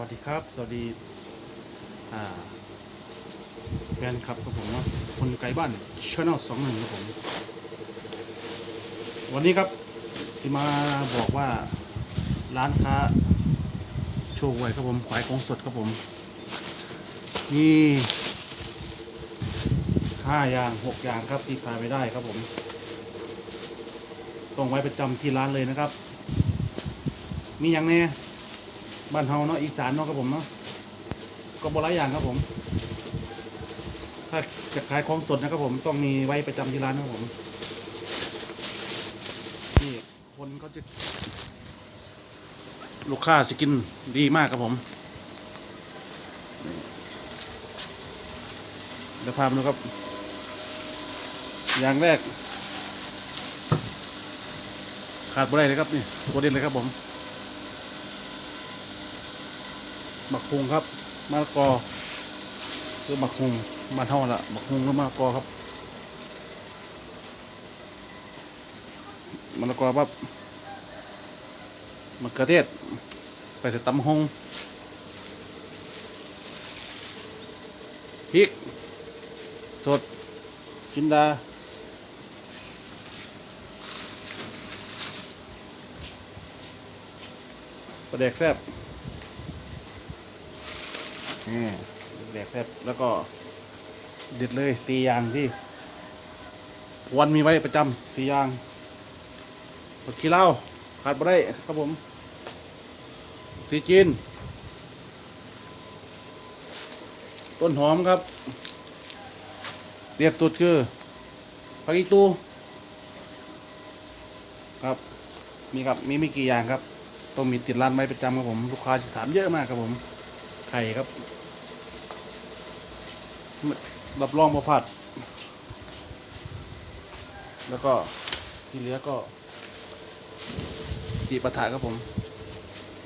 วัสดีครับ สวัสดีแฟนคลับครับผมเนาะคนไกลบ้านช n แนลสองหนึ่งครับผม วันนี้ครับสิมาบอกว่าร้านค้าโชว์ไว้ครับผมขายของสดครับผมมีห้าอย่างหกอย่างครับที่ขายไม่ได้ครับผมต้องไว้ประจำที่ร้านเลยนะครับ มีอย่างแน่ บ้านเฮาเนาะอีสานเนาะครับผมเนาะก็บหลายอย่างครับผม ถ้าจะขายของสดนะครับผมต้องมีไว้ประจำที่ร้านนะครับผมนี่คนเขาจะลูกค้าสกินดีมากครับผมเดี๋ยวพาไปดูครับ อย่างแรก ขาดบ่ได้เลยครับนี่ตัวเด่นเลยครับผม บักฮุงครับมะละกอหรือบักฮุงมาเท่าละบักฮุงหรือมะละกอครับมะละกอปั๊บมะเขือเทศไปใส่ตำฮงพริก สดจินดาปลาแดกแซ่บ นี่แดกแซ่บแล้วก็เด็ดเลยสี่อย่างที่วันมีไว้ประจำสี่อย่างผักขี้เหล้าขาดไ่ได้ครับผม สีจีน ต้นหอมครับ เรียบสุดคือผักอีตูครับ มีครับ มีไม่กี่อย่างครับ ต้องมีติดร้านไว้ประจำครับผม ลูกค้าถามเยอะมากครับผม ไข่ครับรับรองประพัด แล้วก็ที่เหลือก็จีปะถะครับผม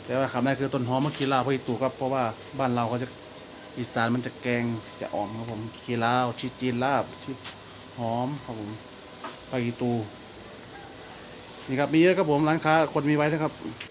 แต่ว่าคำแรกคือต้นหอมมะขีลาวพออีตูครับ เพราะว่าบ้านเราเขาจะอีสานมันจะแกงจะอ่อมครับผมขีลาวชีจีนลาบชีหอมครับผมพออีตูนี่ครับมีเยอะครับผมร้านค้าคนมีไว้นะครับ